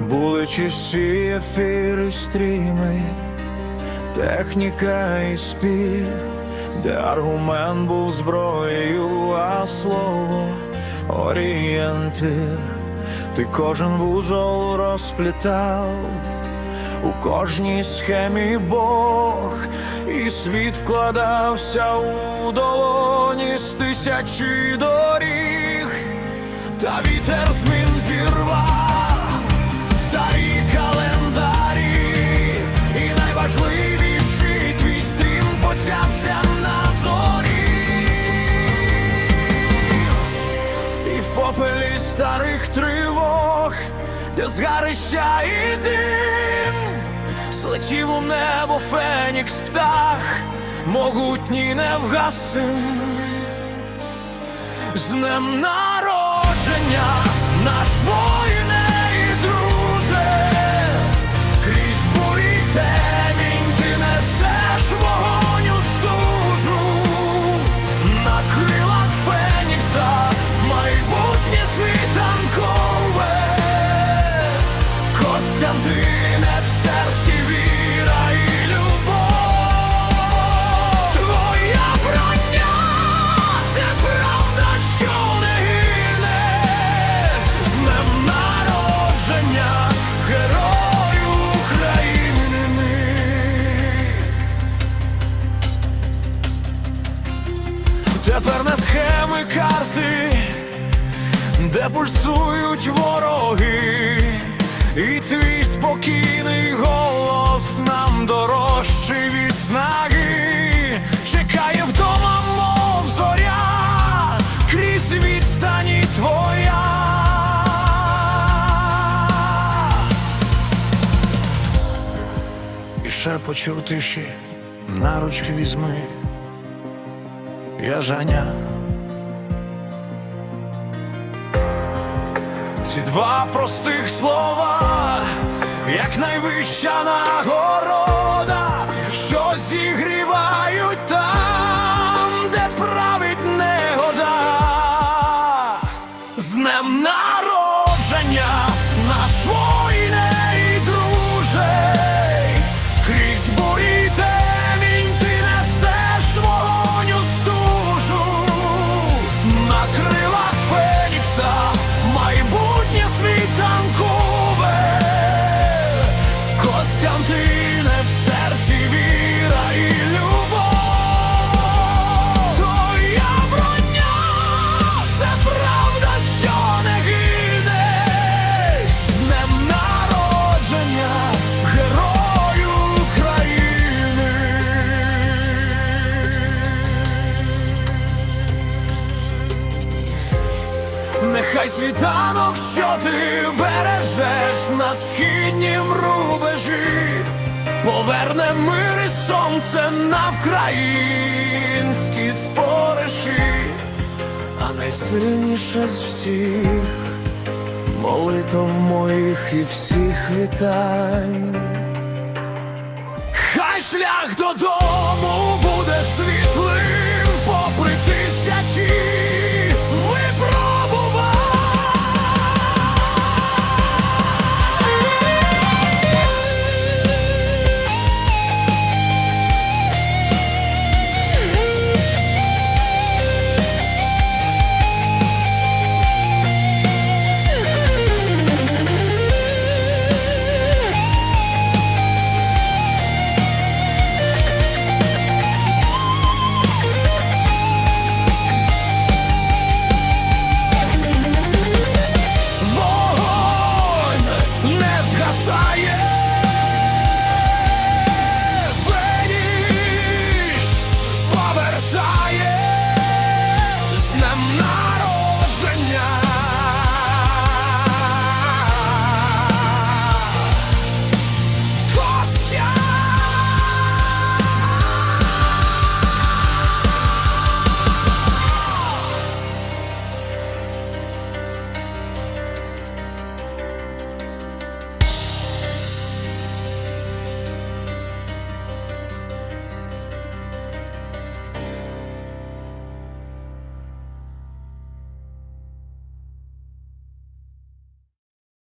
Були часі ефіри, стріми, техніка і спів, де аргумент був зброєю, а слово орієнтир. Ти кожен вузол розплітав, у кожній схемі Бог, і світ вкладався у долоні з тисячі доріг, та вітер змін зірвав згарища і дим, слетів у небо фенікс птах, могутній невгасим. З днем народження наш воїне Костянтине в серці віра і любов. Твоя броня це правда, що не гине. З днем народження герою України. Тепер на схеми карти, де пульсують вороги, і твій спокійний голос нам дорожчий від снаги, чекає вдома, мов зоря, крізь відстані твоя. І ще почув тиші, на ручки візьми, я Жаня. Ці два простих слова, як найвища нагорода, що зігрівають time Нехай світанок, що ти бережеш на східнім рубежі, поверне мир і сонце на вкраїнські спориші, а найсильніше з всіх молитов моїх і всіх вітань. Хай шлях додому